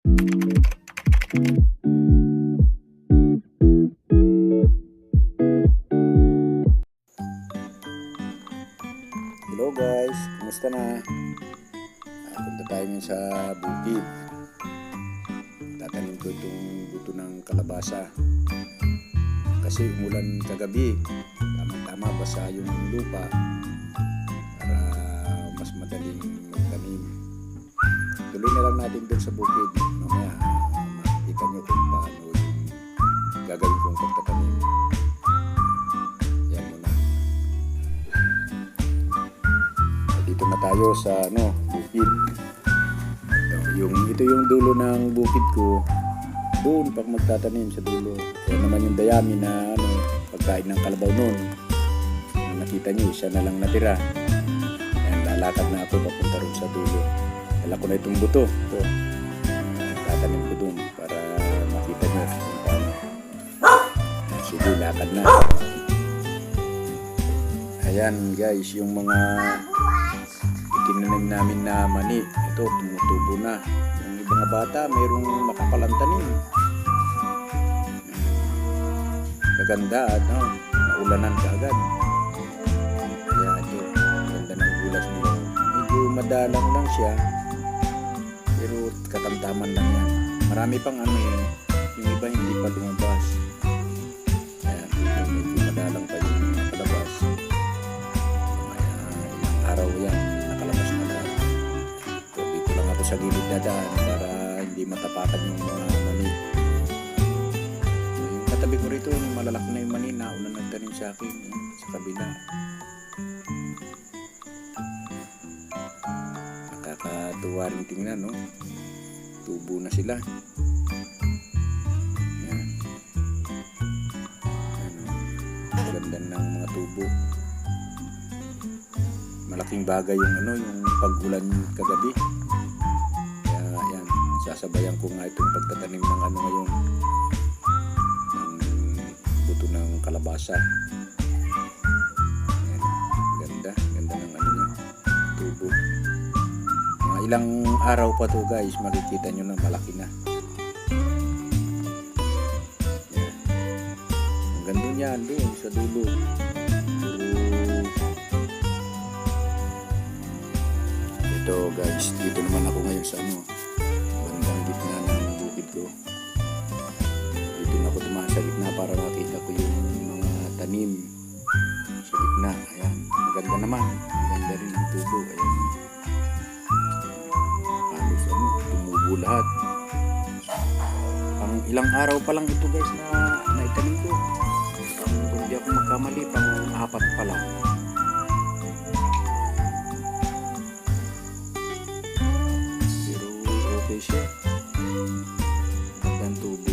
Hello guys, kumusta na? Ah, punta tayo ngayon sa bukid. Tatanim ko itong buto ng kalabasa. Kasi umulan kagabi. Tama-tama basa yung lupa para mas madaling. Tuloy na lang natin doon sa bukid. Mamaya makikita nyo kung paano gagawin kong pagtatanim. Yan muna. Dito na tayo sa ano, bukid. Ito, yung ito yung dulo ng bukid ko. Doon pag magtatanim sa dulo. Yan naman yung dayami na ano, pagkain ng kalabaw noon. Nakita niyo, isa na lang natira. Ayan, lalakad na ako papunta rin sa dulo. Dala ko na itong buto. Ito. Tatanim ko doon para makita niyo kung paano. Sige, lakad na. Ayan guys, yung mga itinanim namin na mani. Ito, tumutubo na. Yung ibang bata, mayroong makapalang tanim. Kaganda, ano, naulanan ka agad. Kaya ito, ganda ng gulas nila. Medyo madalang lang siya. Katamtaman lang yan. Marami pang ano eh, yung iba hindi pa lumabas. Ayan, medyo madalang pa yung nakalabas. Kaya ilang araw yan, nakalabas na lahat. So, dito lang ako sa gilid na daan para hindi matapakan yung mga mani. Yung katabi ko rito, yung malalaki na yung mani, nauna nagtanim sa akin sa kabila. Nakakatuwa rin tingnan, no? Tubo na sila. Yan. Ano, ganda ng mga tubo. Malaking bagay yung ano yung pagulan kagabi. Kaya yan sasabayan ko nga itong pagtatanim ng ano ngayon. Ng buto ng kalabasa. Yan, ganda. Ganda ng ano niya tubo ilang araw pa to guys. Makikita nyo na malaki na. Yan ang ganda niya doon sa dulo. Ito guys, dito naman ako ngayon sa ano, bandang gitna ng bukid ko. Dito na ako dumaan sa gitna para makita araw pa lang ito guys na naitanim ko. Pang, kung di ako magkamali, pang apat pa lang. Pero okay siya. Gandang tubo.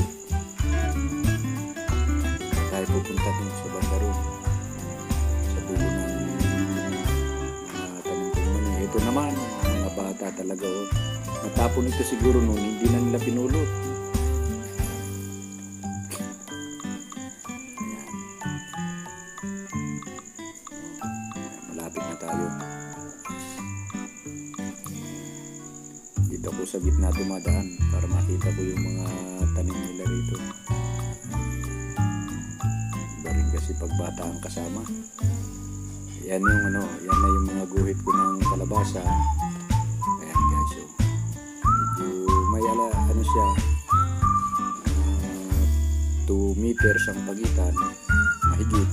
Tayo pupunta dun sa banda ron. Sa dulo ng mga tanim kong mani. Ito naman, mga bata talaga. Oh. Natapon ito siguro noon, hindi na nila pinulot. Ako sa gitna dumadaan para makita ko yung mga tanim nila rito. Iba rin kasi pag bata ang kasama. Yan yung ano, yan na yung mga guhit ko ng kalabasa. Ayan guys, so. Medyo may ala, ano siya, 2 meters ang pagitan, mahigit.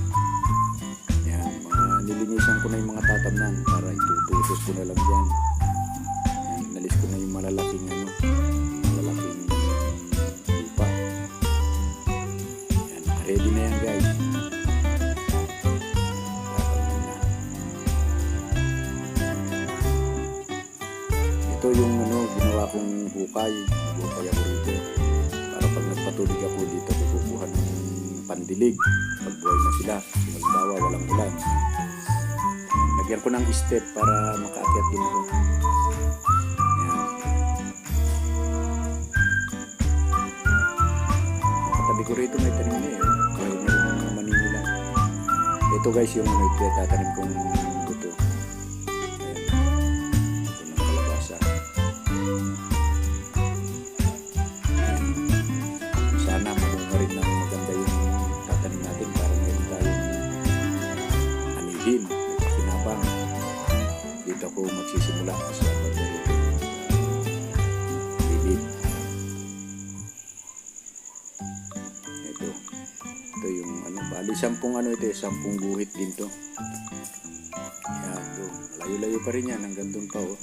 Yan, mga nilinisan ko na yung mga tatamnan para itutusos ko na lang dyan. Malalaking ano, malalaking lupa. Yan, ready na yan guys. Ito yung ano, ginawa kong hukay. Hukay ako rito. Para pag nagpatuloy ako dito, kukuha ng pandilig. Pag buhay na sila. Halimbawa, walang ulan. Lagyan ko ng step para makaakyat din ako. Sabi ko rito may tanim na yun. Eh. Kahit meron ng maninila. Ito guys yung ano, tatanim kong buto. Ayan. Ito ng kalabasa. Ayan. Sana mabuka rin ng maganda yung tatanim natin para meron tayong anihin. May. Dito ako magsisimula sa pagdating. Ano, bali sampung ano ito, eh, sampung guhit din to. Yan, doon. Malayo-layo pa rin yan, hanggang doon pa oh.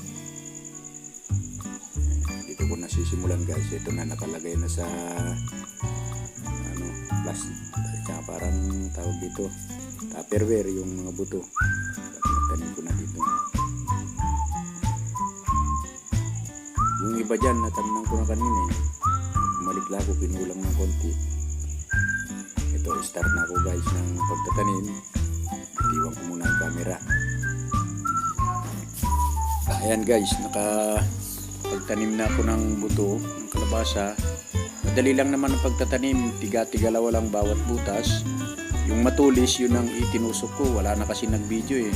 Dito ko nasisimulan guys. Ito na nakalagay na sa ano, plastic. Tsaka parang tawag dito, tupperware yung mga buto. Nagtanim ko na dito. Yung iba dyan, natamnan ko na kanina eh. Bumalik lang ako, pinulang ng konti. Ito, start na ako guys ng pagtatanim. Itiwan ko muna ang camera. Ayan guys, naka pagtanim na ako ng buto ng kalabasa. Madali lang naman ang pagtatanim, tiga-tigalawa lang bawat butas. Yung matulis, yun ang itinusok ko. Wala na kasi nag-video eh.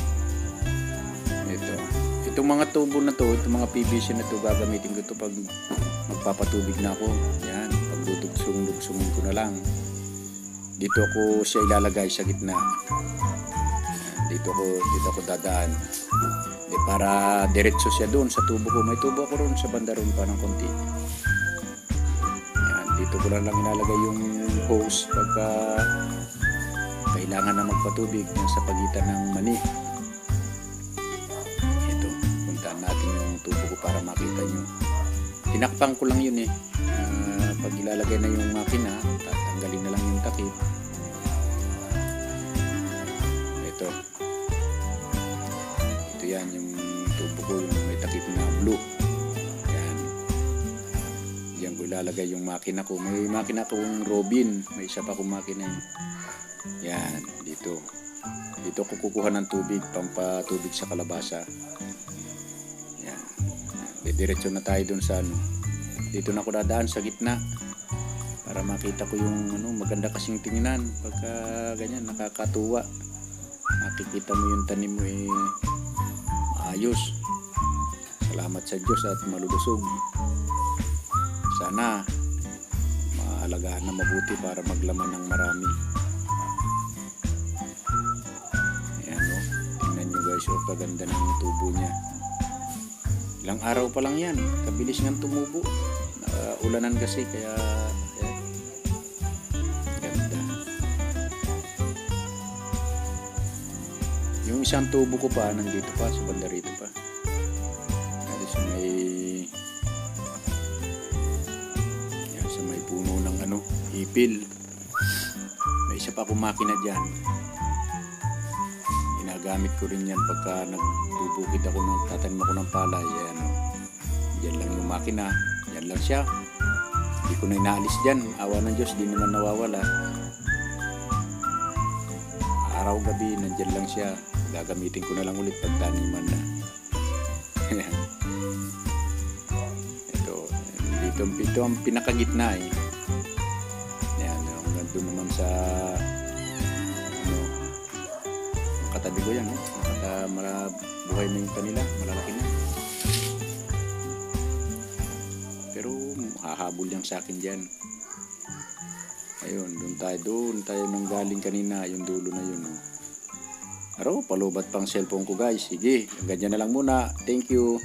Ito. Itong mga tubo na to, itong mga PVC na to, gagamitin ko to pag magpapatubig na ako. Yan, pag dudugsong-dugsongin ko na lang. Dito ako siya ilalagay sa gitna. Dito ko, dito ako dadaan. Di, para diretso siya doon sa tubo ko. May tubo ako ron sa banda ron pa ng konti. Yan, dito ko lang lang ilalagay yung hose pagka kailangan na magpatubig sa pagitan ng mani. Ito, puntaan natin yung tubo ko para makita nyo. Tinakpan ko lang yun eh. Ah, pag ilalagay na yung makina, takip. Ito. Ito yan, yung tubo ko, yung may takip na blue. Yan. Diyan ko ilalagay yung makina ko. May makina kong Robin. May isa pa kong makina yun. Yan, dito. Dito ko kukuha ng tubig, pampatubig sa kalabasa. Yan. Didiretso na tayo dun sa ano. Dito na ako dadaan sa gitna. Para makita ko yung ano, maganda kasing tingnan. Pagka ganyan, nakakatuwa. Nakikita mo yung tanim mo eh, maayos. Salamat sa Diyos at malulusog. Sana maalagaan na mabuti para maglaman ng marami. Ayan o. Tingnan nyo guys o kaganda ng tubo niya. Ilang araw pa lang yan. Kabilis nga tumubo. Uh, ulanan kasi kaya isang tubo ko pa nandito pa sa banda rito pa. Dito sa may yan, sa may puno ng ano, ipil. May isa pa akong makina dyan ginagamit ko rin yan pagka nagbubukid ako ng tatanim ako ng palay yan o. Yan lang yung makina yan lang siya hindi ko na inaalis dyan awa ng Diyos di naman nawawala araw gabi nandyan lang siya gagamitin ko na lang ulit pag taniman na ito dito, ito ang pinakagitna eh yan hanggang doon naman sa ano katabi ko yan, no? Nakaka, mara, buhay na yung kanila, malalaki na. Pero hahabol yan sa akin dyan. Ayun, doon tayo, doon tayo nang galing kanina, yung dulo na yun. No? Aro, palubat pang cellphone ko guys. Sige, ganyan na lang muna. Thank you.